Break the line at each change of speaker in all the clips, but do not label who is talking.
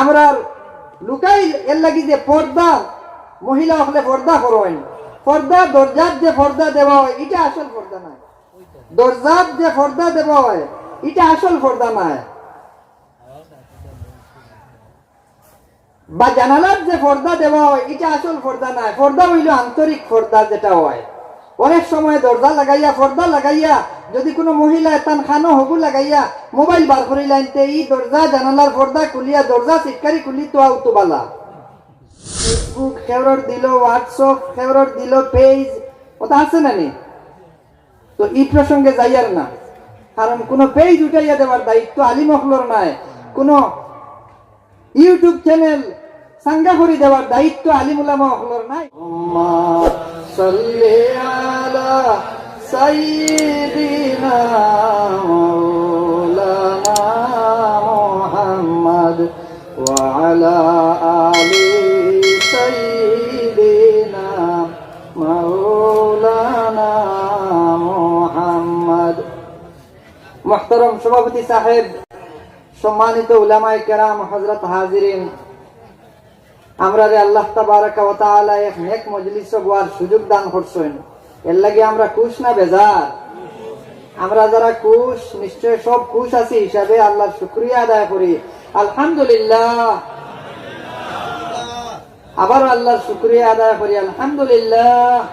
আমরা লুকাই, এর লাগি যে পর্দা, মহিলা হলে পর্দা করেন পর্দা, দরজার যে পর্দা দেওয়া হয়, এটা আসল পর্দা নয় দরজার যে পর্দা দেওয়া হয়, এটা আসল পর্দা নয় বা জানালার যে পর্দা দেওয়া হয়, এটা আসল পর্দা নয় পর্দা হইল আন্তরিক পর্দা যেটা হয়। অনেক সময় দরজা লাগাইয়া, পর্দা লাগাইয়া, যদি কোনো মহিলা তান খানো, হগু লাগাইয়া, মোবাইল বার করি লাইনতে, এই দরজা, জানালার পর্দা খুলিয়া, দরজা সিটকারি খুলি তো আউতো বালা। ফেসবুক ফেভারট দিল হোয়াটসঅ্যাপ ফেভারট দিল পেজ ওটা আছে না নি তো এই প্রসঙ্গে যাইয়ার না। কারণ কোনো পেজ উঠাইয়া দেওয়ার দায়িত্ব আলিমখলর নাই। কোনো ইউটিউব চ্যানেল সাঙ্গা করে দেওয়ার দায়িত্ব আলিমুলামা হলর নাই। সাল্লি আলা সাইয়্যিদিনা মাওলানা মুহাম্মদ ওয়া আলা আলি সাইয়্যিদিনা মাওলানা মুহাম্মদ মুহতারাম সভাপতি সাহেব সম্মানিত উলামায়ে কেরাম হযরত হাজিরিন আমরা রে আল্লাহ তাবারাকা নেক মজলিস গোয়ার সুযোগ দান করছেন। এর লাগি আমরা খুশ না বেজার? আমরা যারা খুশ, নিশ্চয় সব খুশ আছি হিসাবে আল্লাহর শুকরিয়া আদায় করি। আলহামদুলিল্লাহ। আবার আল্লাহর শুকরিয়া আদায় করি, আলহামদুলিল্লাহ।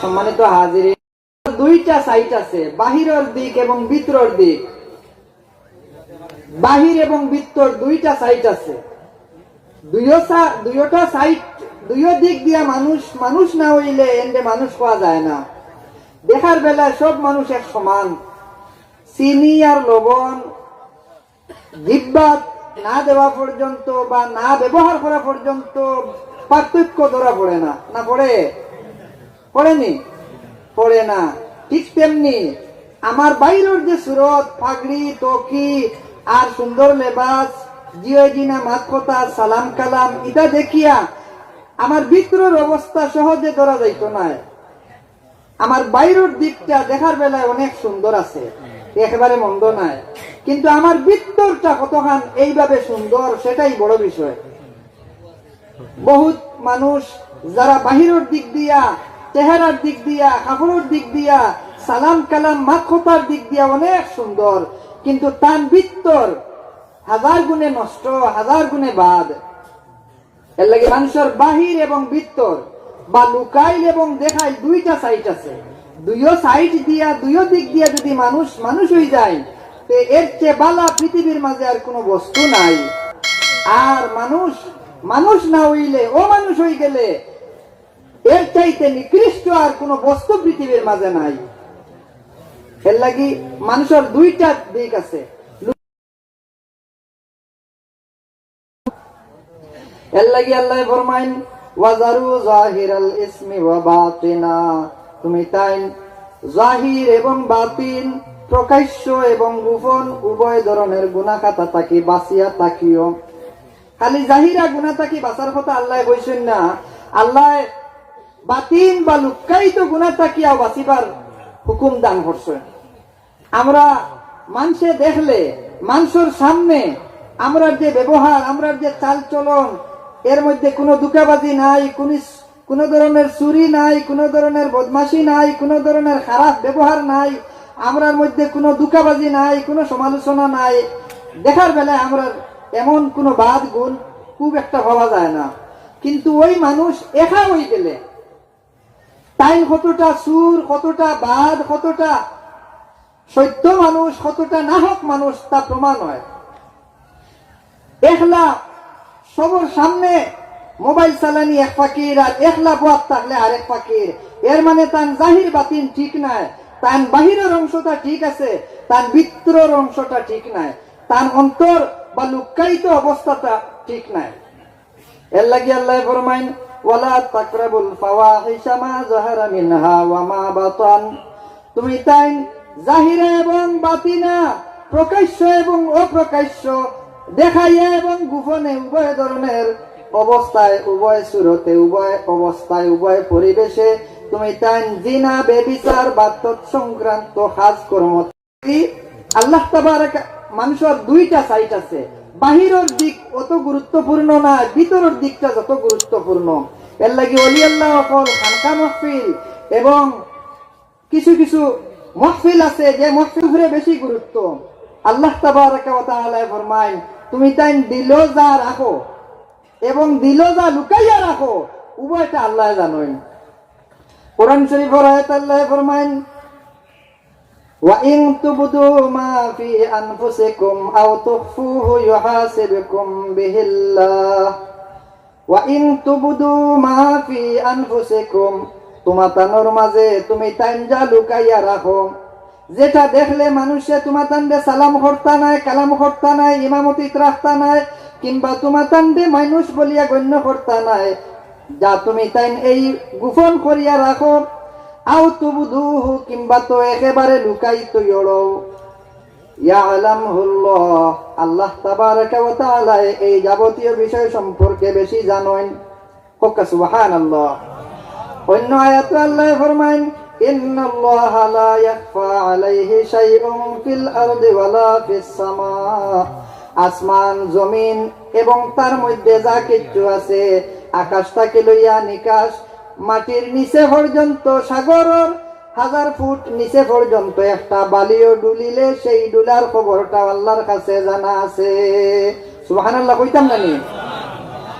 সম্মানিত হাজির দুইটা সাইট আছে, বাহিরের দিক এবং ভিতরের দিক। বাহির এবং ভিতর দুইটা সাইট আছে। দুইটা সাইট, দুইও দিক দিয়া মানুষ মানুষ না হইলে এন্ডে মানুষ পাওয়া যায় না। দেখার বেলা সব মানুষ এক সমান। চিনি আর লবণ, জিব্বাত না দেওয়া পর্যন্ত বা না ব্যবহার করা পর্যন্ত পার্থক্য ধরা পড়ে না। না পড়ে? পড়েনি? পড়ে না। ঠিক তেমনি আমার বাইরের যে সুরত পাগড়ি টকি আর সুন্দর লেবাস জিও জিনা মাত কথা সালাম কালাম এটা দেখিয়া আমার ভিতরের অবস্থা সহজে ধরা যাইত না। আমার বাইরের দিকটা দেখার বেলায় অনেক সুন্দর আছে, একেবারে মন্দ নাই। কিন্তু আমার ভিতরটা কতখান এইভাবে সুন্দর, সেটাই বড় বিষয়। বহুত মানুষ যারা বাহিরের দিক দিয়া, চেহারার দিক দিয়া, কাপড়ের দিক দিয়া, সালাম কালাম মাক্ষতার দিক দিয়া অনেক সুন্দর। কিন্তু তার ভিতর হাজার গুণে নষ্ট, হাজার গুণে বাদ। এর লাগে মানুষের বাহির এবং ভিতর, বা লুকাইল এবং দেখাইল দুইটা সাইড আছে। দুইও সাইড দিয়া, দুইও দিক দিয়া যদি মানুষ মানুষ হয়ে যায় এর চেয়ে বালা পৃথিবীর মাঝে আর কোনো বস্তু নাই। আর মানুষ মানুষ না হইলে, ও মানুষ হয়ে গেলে, এর চাইতে নিকৃষ্ট আর কোনো বস্তু পৃথিবীর মাঝে নাই। এর লাগি মানুষের দুইটা দিক আছে। লাগি আল্লাহ ফরমাইন, ওয়াজারু জাহিরাল ইসমি ওয়া বাতিনা। তুমি তাই জাহির এবং বাতিন, প্রকাশ্য এবং গোপন, উভয় ধরনের তাকিও খালি জাহিরা গুনাহ তাকি কথা আল্লাহ না। আল্লাহ বাতিন বা বাসিবার হুকুম দান করছেন। আমরা মানুষে দেখলে মানুষের সামনে আমরা যে ব্যবহার আমরা যে চাল চলন এর মধ্যে কোনো দুকাবাজি নাই, কোন ধরনের চুরি নাই, কোন ধরনের বদমাশি নাই, কোন ধরনের খারাপ ব্যবহার নাই, আমরার মধ্যে কোনো দুকাবাজি নাই, কোনো সমালোচনা নাই। দেখার বেলায় আমরা এমন কোনো বাদ গুণ খুব একটা ভাবা যায় না। কিন্তু ওই মানুষ একা হয়ে গেলে, তাই কতটা সুর কতটা বাদ, কতটা সত্য মানুষ, কতটা নাহক মানুষ তা প্রমাণ হয়। একলা সবর সামনে মোবাইল চালানি এক ফাকির আর একলা বাদ থাকলে আরেক ফাকির। এর মানে তান জাহির বাতিন ঠিক নাই, তান বাহিরের অংশটা ঠিক আছে, তান ভিতরের অংশটা ঠিক নাই, তান অন্তর বা লুকায়িত অবস্থাটা ঠিক নাই। এর লাগি আল্লাহ ফরমাইন, ওয়ালা তাকরাবুল ফাওয়াহিশা মা যাহারা মিনহা ওয়া বাতান। তুমি তাই জাহিরে এবং বাতিনা, প্রকাশ্য এবং অপ্রকাশ্য দেখাইয়া এবং গোপনে উভয় ধরনের অবস্থায়, উভয় সুরতে, উভয় অবস্থায়, উভয় পরিবেশে তুমি তাই জিনা বেবিচার বা সংক্রান্ত কাজ কর্ম আল্লাহ তাবারাক, মানুষের দুইটা সাইট আছে। বাহিরের দিক অত গুরুত্বপূর্ণ না, ভিতরের দিকটা যত গুরুত্বপূর্ণ। এর লাগি অলি আল্লাহ অকল খানকা মহফিল এবং কিছু কিছু মহফিল আছে যে মহফিল ঘুরে বেশি গুরুত্ব। আল্লাহ তাআলা ফরমায় তুমি তাই দিল যা রাখো এবং দিল যা লুকাইয়া রাখো উভয়টা আল্লাহ জানেন কোরআন শরীফের আয়াত আল্লাহ ফরমায় وإن تبدوا ما في أنفسكم أو تخفوه يحاسبكم به الله وإن تبدوا ما في أنفسكم তোমাতানোর মাঝে তুমি তাইনজা লুকাইয়া রাখো যেটা দেখলে মানুষে তোমাতান্ডে সালাম করতা নাই, কালাম করতা নাই, ইমামতি রাখতা নাই, কিংবা তোমাতান্ডে মানুষ বলিয়া গণ্য করতা নাই। যা তুমি তাইন এই গোপন করিয়া রাখো, আও তুবুদুহু, কিংবা তো একেবারে লুকাই তো ইড়ো ইয়ালামহুল্লাহ, আল্লাহ তাবারাকা ওয়া তাআলা এই যাবতীয় বিষয় সম্পর্কে বেশি জানেন। হোক, সুবহানাল্লাহ। অন্য আয়াত আল্লাহ লা ইয়াখফা আলাইহি শাইউন ফিল আরদি ওয়ালা ফিস সামা। আসমান, জমিন এবং তার মধ্যে যা কিছু আছে আকাশটাকে লইয়া নিকাশ, মাটির নিচে পর্যন্ত সাগরের হাজার ফুট নিচে পর্যন্ত একটা বালিও ডুলিলে সেই ডুলার খবরটা আল্লাহর কাছে জানা আছে। সুবহানাল্লাহ, কইতাম নি?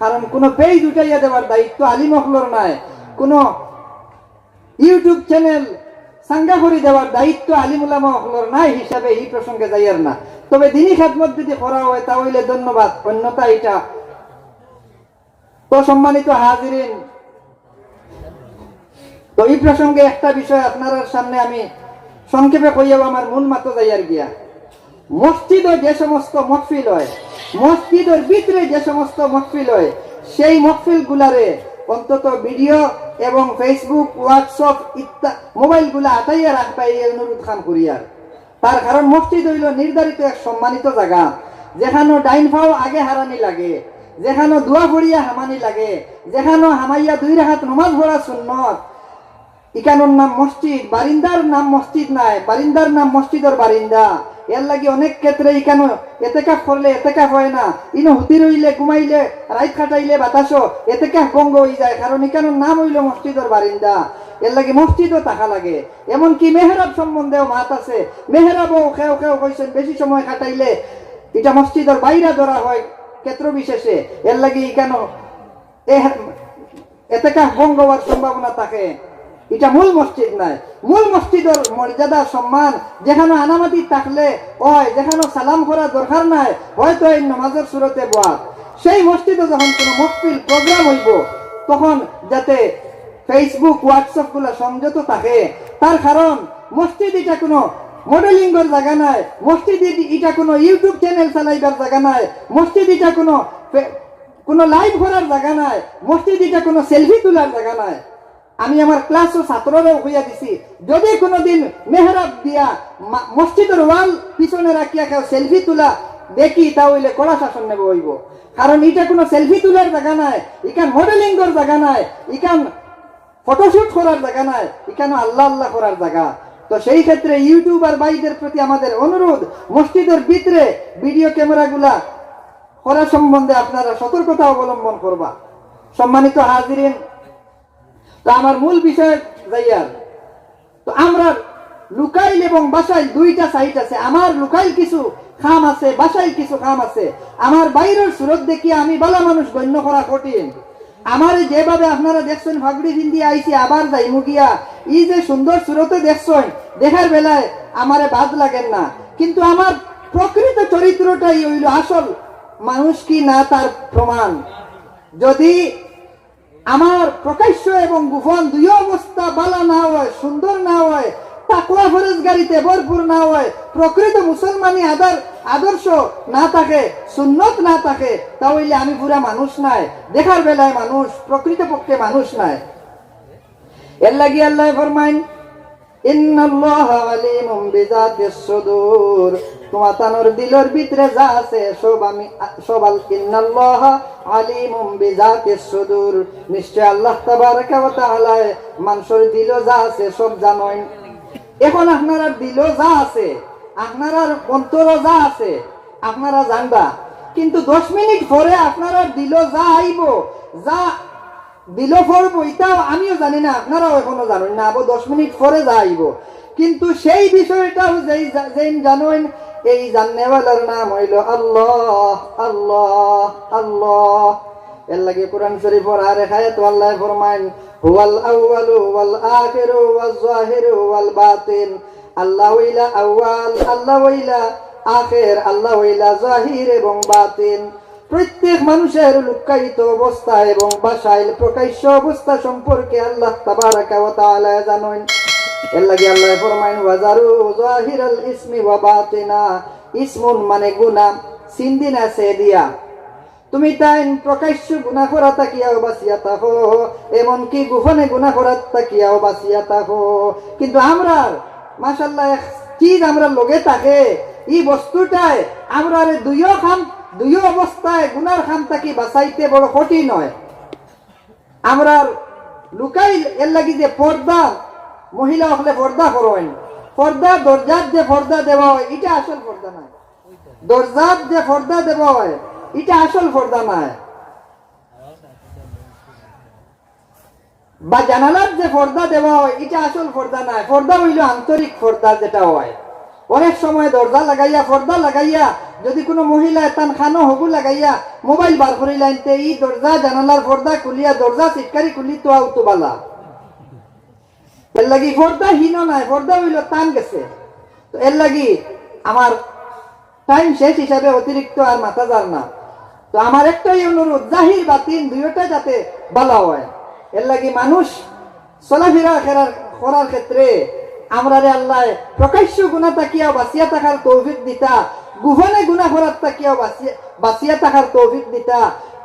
কারণ কোনো পেজ উঠাইয়া দেওয়ার দায়িত্ব আলী মহলর নাই। কোনো ইউটিউব চ্যানেল সাঙ্গা করে দেওয়ার দায়িত্ব আলিমুলামা মহলর নাই হিসাবে এই প্রসঙ্গে যাই আর না। তবে দিনই খাদমত যদি করা হয়, তাহলে ধন্যবাদ। অন্যতা এটা তো সম্মানিত হাজিরিন। তো এই প্রসঙ্গে একটা বিষয় আপনার সামনে আমি সংক্ষেপে কইয়াও আমার মন মাতো যাইয়ার গিয়া। মসজিদে যে সমস্ত মহফিল হয় মসজিদের ভিতরে যে সমস্ত মহফিল হয়, সেই মহফিল গুলারে অন্তত ভিডিও এবং ফেসবুক, হোয়াটসঅ্যাপ ইত্যাদি মোবাইলগুলা আটাইয়া রাখবা এই অনুরোধ খান করিয়ার তার কারণ মসজিদ হইল নির্ধারিত এক সম্মানিত জায়গা, যেখানে ডাইন ফাও আগে হারানি লাগে, যেখানে দোয়া পড়িয়া হামানি লাগে, যেখানে হামাইয়া দুই রাখাত নমাজ পড়া সুন্নত। ইকানোর নাম মসজিদ, বারিন্দার নাম মসজিদ নাই, বারিন্দার নাম মসজিদের বারিন্দা। এর লাগি অনেক ক্ষেত্রে ইকানো এতেকাফ করলে এতেকাফ হয় না। ইনো হুতি রইলে, ঘুমাইলে, রাইত খাটাইলে বাতাসো এতেকাফ ভঙ্গ হয়ে যায়, কারণ ইকানোর নাম হইল মসজিদের বারিন্দা। এর লাগি মসজিদও টাকা লাগে। এমনকি মেহরাব সম্বন্ধেও মাত আছে। মেহরাবও খেও খেও কইছেন, বেশি সময় খাটাইলে এটা মসজিদের বাইরে ধরা হয় ক্ষেত্র বিশেষে। এর লাগি কেন এতেকাফ ভঙ্গ হওয়ার সম্ভাবনা থাকে। এটা মূল মসজিদ নাই। মূল মসজিদের মর্যাদা, সম্মান, যেখানে আনামাতি থাকলে হয় যেখানে সালাম করা দরকার নাই, হয়তো এই নমাজের সুরতে বয়া সেই মসজিদে যখন কোনো মহফিল প্রোগ্রাম হইব, তখন যাতে ফেসবুক হোয়াটসঅ্যাপগুলা সংযত থাকে, তার কারণ মসজিদ এটা কোনো মডেলিংয়ের জায়গা নাই, মসজিদ এটা কোনো ইউটিউব চ্যানেল চালাইবার জায়গা নাই, মসজিদ এটা কোনো কোনো লাইভ করার জায়গা নাই, মসজিদ এটা কোনো সেলফি তোলার জায়গা নাই। আমি আমার ক্লাস ও ছাত্ররাও হইয়া দিছি। যদি কোনোদিন মেহরাব দিয়া মসজিদের ওয়াল পিছনে রাখিয়া কেউ সেলফি তোলা, দেখি তা হইলে কড়া শাসন নেব হইব। কারণ এটা কোনো সেলফি তোলার জায়গা নাই ইকান মডেলিং এর জায়গা নাই ইকান ফটোশুট করার জায়গা নাই, এখানে আল্লাহ আল্লাহ করার জায়গা। তো সেই ক্ষেত্রে ইউটিউবার ভাইদের প্রতি আমাদের অনুরোধ, মসজিদের ভিতরে ভিডিও ক্যামেরাগুলা করার সম্বন্ধে আপনারা সতর্কতা অবলম্বন করবা। সম্মানিত হাজিরিন তো আমার মূল বিষয় যাইয়ার তো আমরা লুকাইল এবং বাসাইল দুইটা সাইট আছে। আমার লুকাইল কিছু খাম আছে, বাসাইল কিছু খাম আছে। আমার বাইরের সুরত দেখি আমি বালা মানুষ গণ্য করা কঠিন। আমার যেভাবে আপনারা দেখছেন ফাগড়ি হিন্দি আইসি আবার যাই মুগিয়া এই যে সুন্দর সুরতে দেখছেন, দেখার বেলায় আমারে বাদ লাগেন না। কিন্তু আমার প্রকৃত চরিত্রটাই হইল আসল মানুষ কি না তার প্রমাণ। যদি আমার প্রকাশ্য এবং গোপন দুই অবস্থা বালা না হয়, সুন্দর না হয় তাকুয়া ফরেজগারিতে ভরপুর না হয়, প্রকৃত মুসলমানি আদার, আদর্শ না থাকে, সুন্নত না থাকে, তাহলে আমি পুরা মানুষ নাই, দেখার বেলায় মানুষ প্রকৃত পক্ষে মানুষ নাই। এর লাগি আল্লাহ ফরমাইন, ইন্নাল্লাহ আলিমুম বিজাতিস সুদূর। তোমার তানোর দিলর ভিতরে যা আছে সব আমি, সব আল ইন্নাল্লাহ আলিমুম সুদূর। নিশ্চয় আল্লাহ তাবারাকা ওয়া তাআলা মানুষের দিল যা আছে সব জানেন এখন আপনারা দিল যা আছে, আপনারা অন্তর যা আছে, আপনারা জানবা। কিন্তু দশ মিনিট পরে আপনারা দিল যা আইব, যা দিল পড়ব, এটাও আমিও জানি না, আপনারাও এখনও জানেন না, আবার দশ মিনিট পরে যাইব কিন্তু সেই বিষয়টাও যেই যেই জানেন এই জাননেওয়ালার নাম হইল আল্লাহ আল্লাহ আল্লাহ। এর লাগে কোরআন শরীফ আর খায় তো আল্লাহ ফরমাইন, হুয়াল আউয়ালু ওয়াল আখিরু ওয়াল জাহিরু ওয়াল বাতিন। আল্লাহ হইলা আউয়াল, আল্লাহ হইলা আখির, আল্লাহ হইলা জাহির এবং বাতিন। প্রত্যেক মানুষের লুকায়িত অবস্থা এবং বাসায় প্রকাশ্য অবস্থা সম্পর্কে আল্লাহ তাবারাকা ওয়া তাআলা জানেন এর লাগি আল্লাহ ফরমাইন, ওয়াজারু জাহিরাল ইসমি ওয়া বাতিনা। ইসমুন মানে গুনাহ, সিন্দিন আছে দিয়া। তুমি তাই প্রকাশ্য গুণা করা তাকিয়াও বাঁচিয়া থাকো, এমনকি গোপনে গুণা করা তাকিয়াও বাঁচিয়া থাকো। কিন্তু আমরা মাসাল্লাহ চিজ আমরা লগে থাকে। এই বস্তুটায় আমরা দুইও খাম, দুইও অবস্থায় গুনার খাম তাকি বাঁচাইতে বড় কঠিন হয়। আমরা লুকাই, এর লাগি যে পর্দা মহিলা হলে পর্দা করেন পর্দা দরজার যে পর্দা দেওয়া হয় এটা আসল পর্দা নয় দরজার যে পর্দা দেওয়া হয় এটা আসল পর্দা নয় বা জানালার যে পর্দা দেওয়া হয় এটা আসল পর্দা নয় পর্দা হইল আন্তরিক পর্দা যেটা হয়। অনেক সময় দরজা লাগাইয়া, পর্দা লাগাইয়া, যদি কোনো মহিলা তান খানো হবু লাগাইয়া, মোবাইল বার করি লাইনতে এই দরজা জানালার পর্দা খুলিয়া, দরজা সিটকারি খুলি তো আউতো বালা। এর লাগি পর্দা হীন নাই পর্দা হইল টান গেছে। তো এর লাগি আমার টাইম শেষ হিসাবে অতিরিক্ত আর মাথা যার না। তো আমার একটাই অনুরোধ, জাহির বাতিন দুইটা যাতে ভালো হয়। এর লাগি মানুষ চলাফেরা ফেরার করার ক্ষেত্রে আমরা রে আল্লাহ প্রকাশ্য গুণা তাকিয়া বাঁচিয়া থাকার তৌফিক দিতা গুহনে গুণা করার তাকিয়া বাঁচিয়া থাকার তৌফিক দিতা।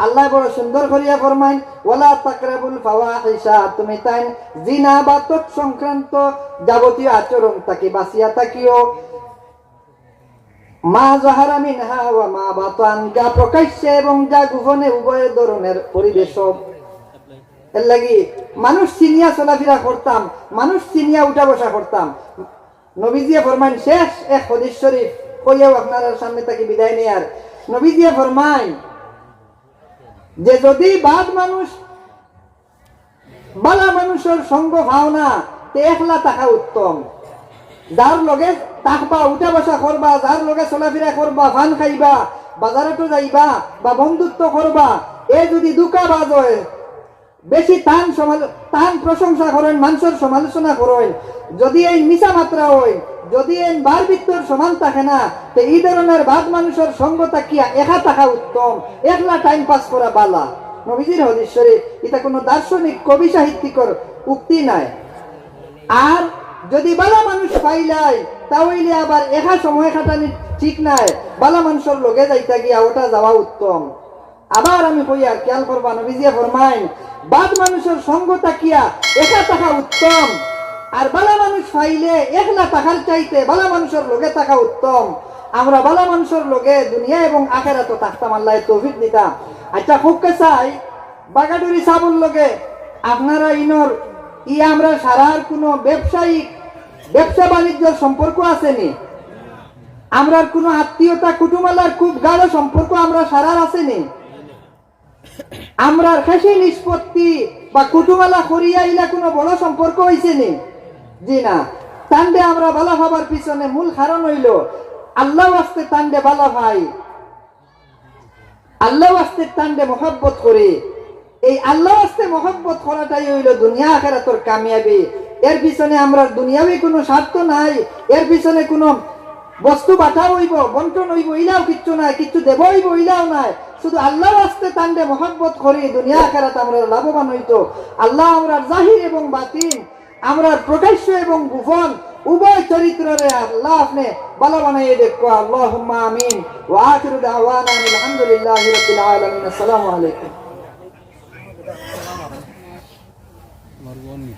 আল্লাহ বড় সুন্দর করিয়া ফরমাইন, ওয়ালা তাকরাবুল ফাওয়াহিশা তুমি তাই জিনা বা তৎ সংক্রান্ত যাবতীয় আচরণ তাকে বাঁচিয়া থাকিও। মা জাহারা মিনহা ওয়া মা বাতান, যা প্রকাশ্যে এবং যা গোপনে উভয় ধরনের পরিবেশ লাগি, মানুষ চিনিয়া চলাফেরা করতাম, মানুষ চিনিয়া উঠা বসা করতাম। নবীজিয়া ফরমাইন, শেষ এক হদিস শরীফ। কইয়াও আপনার সামনে তাকে বিদায় নেয়ার নবীজিয়া ফরমাইন যে যদি বাদ মানুষ, বালা মানুষের সঙ্গ ভাওনা তে একলা থাকা উত্তম। যার লগে তাকবা উঠা বসা করবা, যার লগে চলাফেরা করবা, ভান খাইবা বাজারতো যাইবা বা বন্ধুত্ব করবা, এ যদি দুকা বাজ হয় বেশি সমাল, টান প্রশংসা করেন মানুষের সমালোচনা করেন। যদি এই মিশা মাত্রা হয়, যদি এই বার বৃত্তর সমান থাকে না, তো এই ধরনের বাদ মানুষের সঙ্গ তাকিয়া একা থাকা উত্তম। একলা টাইম পাস করা বালা। নবীজির হদিশ্বরে এটা কোনো দার্শনিক, কবি সাহিত্যিকর উক্তি নাই। আর যদি বালা মানুষ পাইলাই তাহলে আবার একা সময় খাটানি ঠিক নাই। বালা মানুষের লগে যাইতা গিয়া ওটা যাওয়া উত্তম। আবার আমি কই আর খেয়াল করবা, নবীজিয়া ফরমাইন, বাদ মানুষের সঙ্গ তাকিয়া, একা থাকা উত্তম। আর বালা মানুষ পাইলে একলা থাকার চাইতে বালা মানুষের লগে থাকা উত্তম। আমরা বালা মানুষের লগে দুনিয়া এবং আখেরা তো থাকতাম, আল্লাহ তৌফিক দিতাম আচ্ছা খুব চাই, বাগাডুরি সাবুর লগে আপনারা ইনর, ই আমরা সারার কোনো ব্যবসায়িক, ব্যবসা বাণিজ্য সম্পর্ক আসেনি আমরার কোনো আত্মীয়তা কুটুমালার খুব গাঢ় সম্পর্ক আমরা সারার আসেনি আমরার খাসি নিষ্পত্তি বা কুটুমালা করিয়া ইলা কোনো বড় সম্পর্ক হয়েছে নি? জি না। তান্ডে আমরা বালা ভাবার পিছনে মূল কারণ হইল, আল্লাহ আসতে তান্ডে বালা ভাই। আল্লাহ আসতে তান্ডে মহব্বত করে। এই আল্লাহ আসতে মহব্বত করাটাই হইল দুনিয়া আখেরাতর কামিয়াবি। এর পিছনে আমরা দুনিয়াবি কোনো স্বার্থ নাই, এর পিছনে কোনো বস্তু বাটা হইব, বন্টন হইব, ইলাও কিচ্ছু নাই, কিচ্ছু দেব হইব, ইলাও নাই। শুধু আল্লাহর আস্তে তান্ডে মহব্বত করে দুনিয়া আকারাত আমরা লাভবান হইত। আল্লাহ আমরা জাহির এবং বাতিল আমরা প্রকাশ্য এবং গোপন উভয় চরিত্রে আল্লাহ আপনি ভালো বানাই দেখো। আল্লাহ আমিন। ওয়াকিরু দাওয়ানা আলহামদুলিল্লাহ রাব্বিল আলামিন। আসসালামু আলাইকুম।
মারওয়ানি